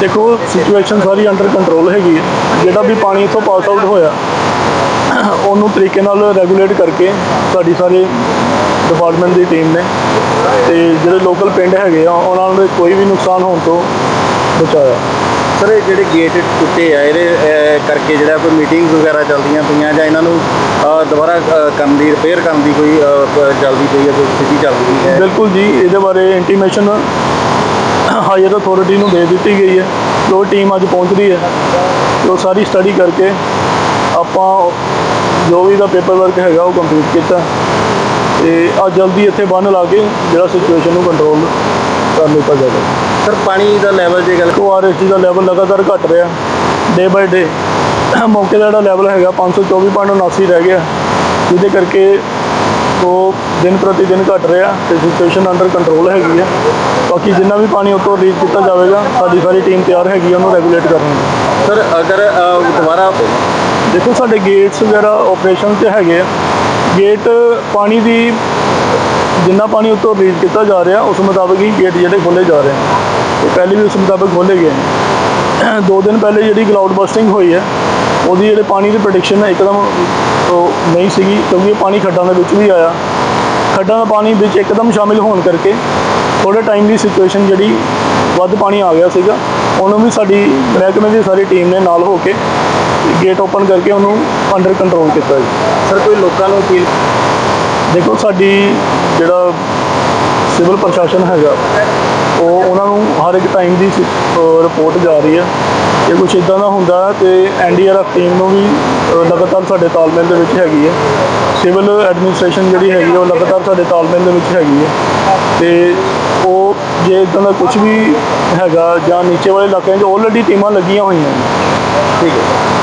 ਦੇਖੋ ਸਿਚੁਏਸ਼ਨ ਸਾਰੀ under control ਹੈਗੀ ਹੈ। ਜਿਹੜਾ ਵੀ ਪਾਣੀ ਇੱਥੋਂ ਪਾਸ ਆਊਟ ਹੋਇਆ ਉਹਨੂੰ ਤਰੀਕੇ ਨਾਲ ਰੈਗੂਲੇਟ ਕਰਕੇ ਸਾਡੀ ਸਾਰੇ ਡਿਪਾਰਟਮੈਂਟ ਦੀ ਟੀਮ ਨੇ ਤੇ ਜਿਹੜੇ ਲੋਕਲ ਪਿੰਡ ਹੈਗੇ ਆ ਉਹਨਾਂ ਨੂੰ ਕੋਈ ਵੀ ਨੁਕਸਾਨ ਹੋਣ ਤੋਂ ਬਚਾਇਆ। ਸਰ ਇਹ ਜਿਹੜੇ ਗੇਟ ਟੁੱਟੇ ਆ ਇਹਦੇ ਕਰਕੇ ਜਿਹੜਾ ਕੋਈ ਮੀਟਿੰਗਸ ਵਗੈਰਾ ਚੱਲਦੀਆਂ ਪਈਆਂ ਜਾਂ ਇਹਨਾਂ ਨੂੰ ਦੁਬਾਰਾ ਕਰਨ ਦੀ ਰਿਪੇਅਰ ਕਰਨ ਦੀ ਕੋਈ ਚੱਲਦੀ ਪਈ ਹੈ ਕੋਈ ਸਥਿਤੀ ਚੱਲ ਰਹੀ ਹੈ? ਬਿਲਕੁਲ ਜੀ ਇਹਦੇ ਬਾਰੇ ਇੰਟੀਮੇਸ਼ਨ ਹਾਇਰ ਅਥਾਰਟੀ ਨੂੰ ਦੇ ਦਿੱਤੀ ਗਈ ਹੈ ਉਹ ਟੀਮ ਅੱਜ ਪਹੁੰਚ ਰਹੀ ਹੈ ਉਹ ਸਾਰੀ ਸਟੱਡੀ ਕਰਕੇ ਆਪਾਂ ਜੋ ਵੀ ਦਾ ਪੇਪਰ ਵਰਕ ਹੈਗਾ ਉਹ ਕੰਪਲੀਟ ਕੀਤਾ ਤੇ ਅੱਜ ਜਲਦੀ ਇੱਥੇ ਬੰਨ ਲਾ ਕੇ ਜਿਹੜਾ ਸਿਚੁਏਸ਼ਨ ਨੂੰ ਕੰਟਰੋਲ ਕਰ ਲਿੱਤਾ ਜਾਵੇ। ਸਰ ਪਾਣੀ ਦਾ ਲੈਵਲ ਜੇ ਗੱਲ ਉਹ ਆਰਐਸਟੀ ਦਾ ਲੈਵਲ ਲਗਾਤਾਰ ਘਟ ਰਿਹਾ। ਡੇ ਬਾਈ ਡੇ ਮੌਕੇ ਦਾ ਜਿਹੜਾ ਲੈਵਲ ਹੈਗਾ 524.79 ਰਹਿ ਗਿਆ। ਜਿਹਦੇ ਕਰਕੇ ਉਹ ਦਿਨ ਪ੍ਰਤੀ ਦਿਨ ਘਟ ਰਿਹਾ ਤੇ ਸਿਚੁਏਸ਼ਨ ਅੰਡਰ ਕੰਟਰੋਲ ਹੈਗੀ ਹੈ। ਬਾਕੀ ਜਿੰਨਾ ਵੀ ਪਾਣੀ ਉੱਤੋਂ ਰਿਲੀਜ਼ ਕੀਤਾ ਜਾਵੇਗਾ ਸਾਡੀ ਸਾਰੀ ਟੀਮ ਤਿਆਰ ਹੈਗੀ ਉਹਨੂੰ ਰੈਗੂਲੇਟ ਕਰਨ ਦੀ ਸਰ ਅਗਰ ਦੁਬਾਰਾ ਦੇਖੋ ਸਾਡੇ ਗੇਟਸ ਵਗੈਰਾ ਆਪਰੇਸ਼ਨ 'ਚ ਹੈਗੇ ਆ। ਗੇਟ ਪਾਣੀ ਦੀ ਜਿੰਨਾ ਪਾਣੀ ਉੱਤੋਂ ਰਿਲੀਜ਼ ਕੀਤਾ ਜਾ ਰਿਹਾ ਉਸ ਮੁਤਾਬਕ ਹੀ ਗੇਟ ਜਿਹੜੇ ਖੋਲੇ ਜਾ ਰਹੇ ਹਨ ਤੇ ਪਹਿਲੇ ਵੀ ਉਸ ਮੁਤਾਬਕ ਖੋਲੇ ਗਏ ਦੋ ਦਿਨ ਪਹਿਲੇ ਜਿਹੜੀ ਕਲਾਉਡ ਬਸਟਿੰਗ ਹੋਈ ਹੈ ਉਹਦੀ ਜਿਹੜੇ ਪਾਣੀ ਦੀ ਪ੍ਰੈਡਿਕਸ਼ਨ ਇੱਕਦਮ ਉਹ ਨਹੀਂ ਸੀਗੀ ਕਿਉਂਕਿ ਪਾਣੀ ਖੱਡਾਂ ਦੇ ਵਿੱਚ ਵੀ ਆਇਆ। ਖੱਡਾਂ ਦਾ ਪਾਣੀ ਵਿੱਚ ਇੱਕਦਮ ਸ਼ਾਮਿਲ ਹੋਣ ਕਰਕੇ ਥੋੜੇ ਟਾਈਮ ਦੀ ਸਿਚੁਏਸ਼ਨ ਜਿਹੜੀ ਵੱਧ ਪਾਣੀ ਆ ਗਿਆ ਸੀਗਾ। ਉਹਨੂੰ ਵੀ ਸਾਡੀ ਮਹਿਕਮੇ ਦੀ ਸਾਰੀ ਟੀਮ ਨੇ ਨਾਲ ਹੋ ਕੇ ਗੇਟ ਓਪਨ ਕਰਕੇ ਉਹਨੂੰ ਅੰਡਰ ਕੰਟਰੋਲ ਕੀਤਾ ਜੀ। ਸਰ ਕੋਈ ਲੋਕਾਂ ਨੂੰ ਅਪੀਲ? ਦੇਖੋ ਸਾਡੀ ਜਿਹੜਾ ਸਿਵਲ ਪ੍ਰਸ਼ਾਸਨ ਹੈਗਾ ਉਹ ਉਹਨਾਂ ਨੂੰ ਹਰ ਇੱਕ ਟਾਈਮ ਦੀ ਰਿਪੋਰਟ ਜਾ ਰਹੀ ਹੈ। ਜੇ ਕੁਝ ਇਦਾਂ ਦਾ ਹੁੰਦਾ ਹੈ ਤੇ ਐਨਡੀਆਰਐਫ ਟੀਮ ਨੂੰ ਵੀ ਲਗਾਤਾਰ ਸਾਡੇ ਤਾਲਮੇਲ ਦੇ ਵਿੱਚ ਹੈਗੀ ਹੈ। ਸਿਵਲ ਐਡਮਿਨਿਸਟ੍ਰੇਸ਼ਨ ਜਿਹੜੀ ਹੈਗੀ ਹੈ, ਉਹ ਲਗਾਤਾਰ ਸਾਡੇ ਤਾਲਮੇਲ ਦੇ ਵਿੱਚ ਹੈਗੀ ਹੈ। ਤੇ ਉਹ ਜੇ ਇਦਾਂ ਦਾ ਕੁਝ ਵੀ ਹੈਗਾ ਜਾਂ ਨੀਚੇ ਵਾਲੇ ਇਲਾਕਿਆਂ 'ਚ ਆਲਰੇਡੀ ਟੀਮਾਂ ਲੱਗੀਆਂ ਹੋਈਆਂ ਨੇ। ਠੀਕ ਹੈ।